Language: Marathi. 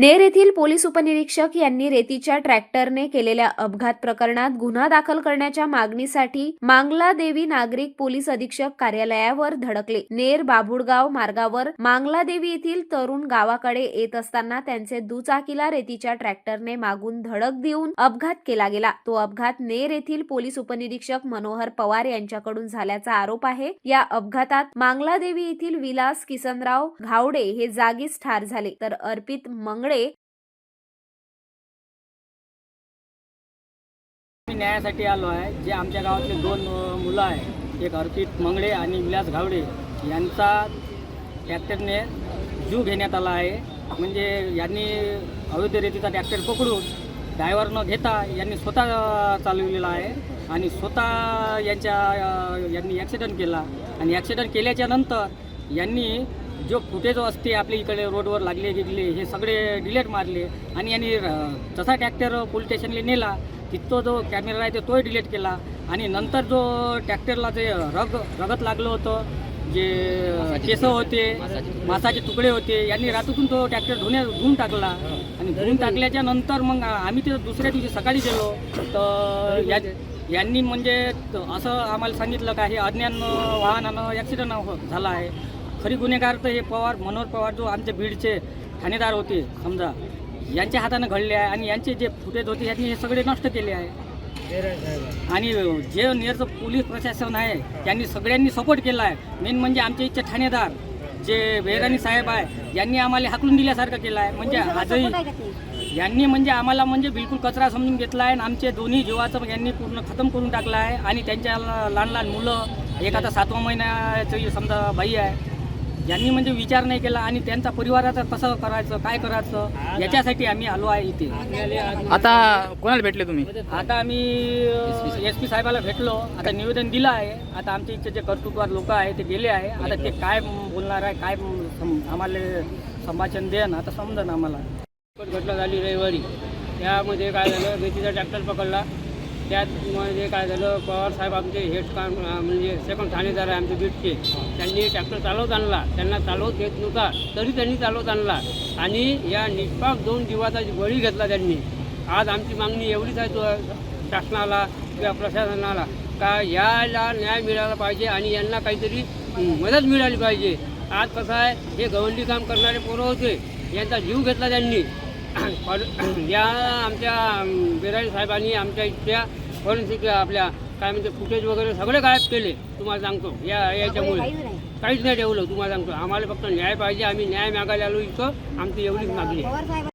नेर येथील पोलीस उपनिरीक्षक यांनी रेतीच्या ट्रॅक्टरने केलेल्या अपघात प्रकरणात गुन्हा दाखल करण्याच्या मागणीसाठी मांगला देवी नागरिक पोलीस अधीक्षक कार्यालयावर धडकले. नेर बाभुडगाव मार्गावर मांगला देवी येथील तरुण गावाकडे येत असताना त्यांचे दुचाकीला रेतीच्या ट्रॅक्टरने मागून धडक देऊन अपघात केला गेला. तो अपघात नेर येथील पोलीस उपनिरीक्षक मनोहर पवार यांच्याकडून झाल्याचा आरोप आहे. या अपघातात मांगला देवी येथील विलास किसनराव घावडे हे जागीच ठार झाले. तर अर्पित मंगळ मी न्यायासाठी आलो आहे जे आमच्या गावातले दोन मुलं आहे एक अर्पित मंगळे आणि विलास घावडे यांचा ट्रॅक्टरने जीव घेण्यात आला आहे. म्हणजे यांनी अवैध रीतीचा ट्रॅक्टर पकडून ड्रायव्हर न घेता यांनी स्वतः चालवलेला आहे आणि स्वतः यांच्या यांनी ॲक्सिडंट केला. आणि ॲक्सिडंट केल्याच्यानंतर यांनी जो फुटेज असते आपल्या इकडे रोडवर लागले गिगले हे सगळे डिलेट मारले आणि यांनी तसा ट्रॅक्टर पोलीस स्टेशनला नेला तिथं जो कॅमेरा आहे तो तोही डिलीट केला आणि नंतर जो ट्रॅक्टरला जे रग रगत लागलं होतं जे केस होते. मासाचे तुकडे होते. यांनी रात्रीतून तो ट्रॅक्टर धुण्या धुवून टाकला आणि धुवून टाकल्याच्या नंतर मग आम्ही ते दुसऱ्या दिवशी सकाळी गेलो तर या यांनी म्हणजे असं आम्हाला सांगितलं का हे अज्ञान वाहनानं ॲक्सिडेंट झाला आहे. खरी गुन्हेगार तर हे पवार मनोहर पवार जो आमचे बीडचे ठाणेदार होते समजा यांच्या हातानं घडले आहे आणि यांचे जे फुटेज होते यांनी हे सगळे नष्ट केले आहे. आणि जे नियरचं पोलीस प्रशासन आहे त्यांनी सगळ्यांनी सपोर्ट केला आहे. मेन म्हणजे आमचे इथचे ठाणेदार जे बेराणी साहेब आहे यांनी आम्हाला हाकलून दिल्यासारखं केलं आहे. म्हणजे आजही यांनी म्हणजे आम्हाला म्हणजे बिलकुल कचरा समजून घेतला आहे आणि आमचे दोन्ही जीवाचं यांनी पूर्ण खतम करून टाकलं आहे. आणि त्यांच्या लहान लहान मुलं आता सातवा महिन्याची समजा बाई आहे यांनी म्हणजे विचार नाही केला आणि त्यांचा परिवाराचं कसं करायचं काय करायचं याच्यासाठी आम्ही आलो आहे इथे. आता कोणाला भेटले तुम्ही? आता आम्ही एस पी साहेबाला भेटलो. आता निवेदन दिलं आहे. आता आमच्या इथचे जे कर्तृत्वार लोक आहे ते गेले आहे. आता ते काय बोलणार आहे काय आम्हाला संभाषण देन आता समजा आम्हाला. घटना झाली रविवारी. त्यामध्ये काय झालं रेतीचा ट्रॅक्टर पकडला. त्यामध्ये काय झालं पवार साहेब आमचे हेड काम म्हणजे सेकंड ठाणेदार आहे आमचे बीटचे त्यांनी ट्रॅक्टर चालवत आणला. त्यांना चालवत येत नव्हता तरी त्यांनी चालवत आणला. आणि या निष्पाप दोन जीवाचा बळी घेतला त्यांनी. आज आमची मागणी एवढीच आहे तो शासनाला किंवा प्रशासनाला का याला न्याय मिळाला पाहिजे आणि यांना काहीतरी मदत मिळाली पाहिजे. आज कसं आहे हे गवंडी काम करणारे पोरं होते यांचा जीव घेतला त्यांनी. या आमच्या बिराणी साहेबांनी आमच्या इथल्या फॉरेन्सिक आपल्या काय म्हणते फुटेज वगैरे सगळे गायब केले तुम्हाला सांगतो. या याच्यामुळे. काहीच नाही ठेवलं तुम्हाला सांगतो. आम्हाला फक्त न्याय पाहिजे आम्ही न्याय मागायला आलो इथं आमची एवढीच मागणी